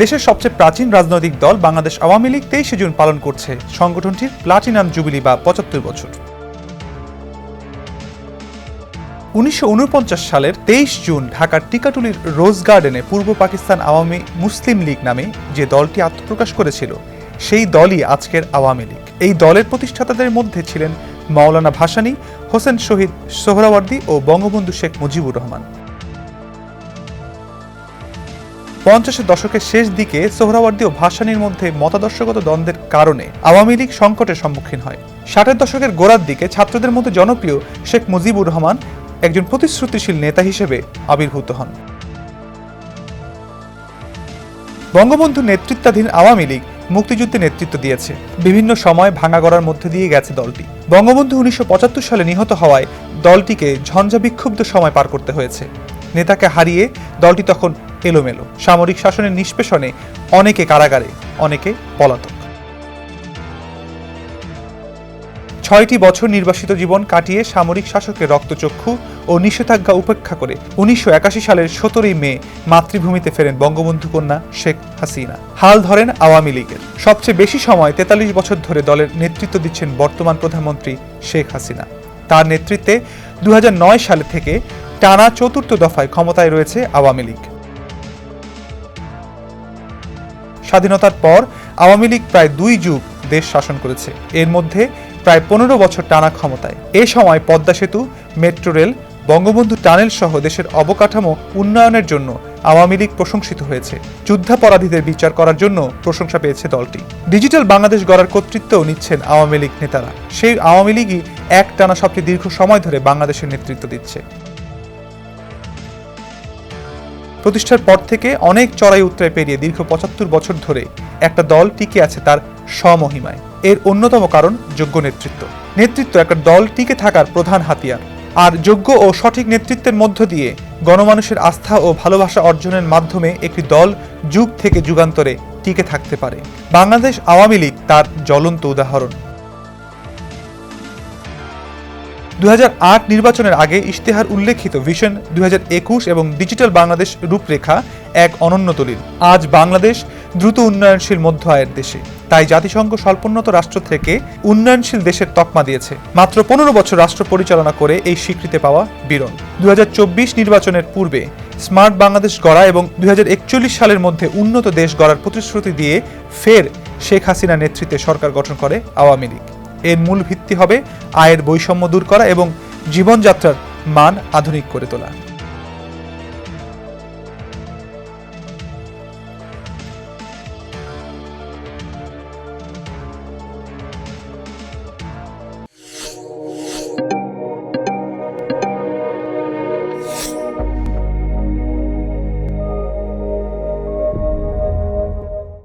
দেশের সবচেয়ে প্রাচীন রাজনৈতিক দল বাংলাদেশ আওয়ামী লীগ তেইশে জুন পালন করছে সংগঠনটির প্লাটিনাম জুবিলি বা পঁচাত্তর বছর। উনিশশো ঊনপঞ্চাশ সালের তেইশ জুন ঢাকার টিকাটুলির রোজ গার্ডেনে পূর্ব পাকিস্তান আওয়ামী মুসলিম লীগ নামে যে দলটি আত্মপ্রকাশ করেছিল, সেই দলই আজকের আওয়ামী লীগ। এই দলের প্রতিষ্ঠাতাদের মধ্যে ছিলেন মাওলানা ভাসানী, হোসেন শহীদ সোহরাওয়ার্দী ও বঙ্গবন্ধু শেখ মুজিবুর রহমান। পঞ্চাশের দশকের শেষ দিকে সোহরাওয়ার্দী ও ভাসানীর মধ্যে মতাদর্শগত দ্বন্দ্বের কারণে আওয়ামী লীগ সংকটের সম্মুখীন হয়। ষাটের দশকের গোড়ার দিকে ছাত্রদের মধ্যে জনপ্রিয় শেখ মুজিবুর রহমান একজন প্রতিশ্রুতিশীল নেতা হিসেবে আবির্ভূত হন। বঙ্গবন্ধু নেতৃত্বাধীন আওয়ামী লীগ মুক্তিযুদ্ধে নেতৃত্ব দিয়েছে। বিভিন্ন সময় ভাঙা গড়ার মধ্যে দিয়ে গেছে দলটি। বঙ্গবন্ধু উনিশশো পঁচাত্তর সালে নিহত হওয়ায় দলটিকে ঝঞ্ঝা বিক্ষুব্ধ সময় পার করতে হয়েছে। নেতাকে হারিয়ে দলটি তখন এলোমেলো। সামরিক শাসনের নিষ্পেষণে অনেকে কারাগারে, অনেকে পলাতক। ছয়টি বছর নির্বাসিত জীবন কাটিয়ে সামরিক শাসকের রক্তচক্ষু ও নিষেধাজ্ঞা উপেক্ষা করে উনিশশো একাশি সালের সতেরোই মে মাতৃভূমিতে ফেরেন বঙ্গবন্ধু কন্যা শেখ হাসিনা। হাল ধরেন আওয়ামী লীগের। সবচেয়ে বেশি সময় তেতাল্লিশ বছর ধরে দলের নেতৃত্ব দিচ্ছেন বর্তমান প্রধানমন্ত্রী শেখ হাসিনা। তার নেতৃত্বে দুই হাজার নয় সালে থেকে টানা চতুর্থ দফায় ক্ষমতায় রয়েছে আওয়ামী লীগ। স্বাধীনতার পর আওয়ামী লীগ প্রায় দুই যুগ দেশ শাসন করেছে। এর মধ্যে প্রায় পনেরো বছর টানা ক্ষমতায়। এ সময় পদ্মা সেতু, মেট্রো রেল, বঙ্গবন্ধু টানেল সহ দেশের অবকাঠামো উন্নয়নের জন্য আওয়ামী লীগ প্রশংসিত হয়েছে। যুদ্ধাপরাধীদের বিচার করার জন্য প্রশংসা পেয়েছে দলটি। ডিজিটাল বাংলাদেশ গড়ার কর্তৃত্বও নিচ্ছেন আওয়ামী লীগ নেতারা। সেই আওয়ামী লীগই এক টানা সবচেয়ে দীর্ঘ সময় ধরে বাংলাদেশের নেতৃত্ব দিচ্ছে। প্রতিষ্ঠার পর থেকে অনেক চড়াই উত্তরায় পেরিয়ে দীর্ঘ পঁচাত্তর বছর ধরে একটা দল টিকে আছে তার স্বমহিমায়। এর অন্যতম কারণ যোগ্য নেতৃত্ব। নেতৃত্ব একটা দল টিকে থাকার প্রধান হাতিয়ার। আর যোগ্য ও সঠিক নেতৃত্বের মধ্য দিয়ে গণমানুষের আস্থা ও ভালোবাসা অর্জনের মাধ্যমে একটি দল যুগ থেকে যুগান্তরে টিকে থাকতে পারে। বাংলাদেশ আওয়ামী লীগ তার জ্বলন্ত উদাহরণ। দুই হাজার আট নির্বাচনের আগে ইশতেহার উল্লেখিত ভিশন দুই হাজার একুশ এবং ডিজিটাল বাংলাদেশ রূপরেখা এক অনন্য দলিল। আজ বাংলাদেশ দ্রুত উন্নয়নশীল মধ্য আয়ের দেশে। তাই জাতিসংঘ স্বল্পোন্নত রাষ্ট্র থেকে উন্নয়নশীল দেশের তকমা দিয়েছে। মাত্র পনেরো বছর রাষ্ট্র পরিচালনা করে এই স্বীকৃতি পাওয়া বিরল। দুই হাজার চব্বিশ নির্বাচনের পূর্বে স্মার্ট বাংলাদেশ গড়া এবং দুই হাজার একচল্লিশ সালের মধ্যে উন্নত দেশ গড়ার প্রতিশ্রুতি দিয়ে ফের শেখ হাসিনা নেতৃত্বে সরকার গঠন করে আওয়ামী লীগ। এর মূল ভিত্তি হবে আয়ের বৈষম্য দূর করা এবং জীবনযাত্রার মান আধুনিক করে তোলা।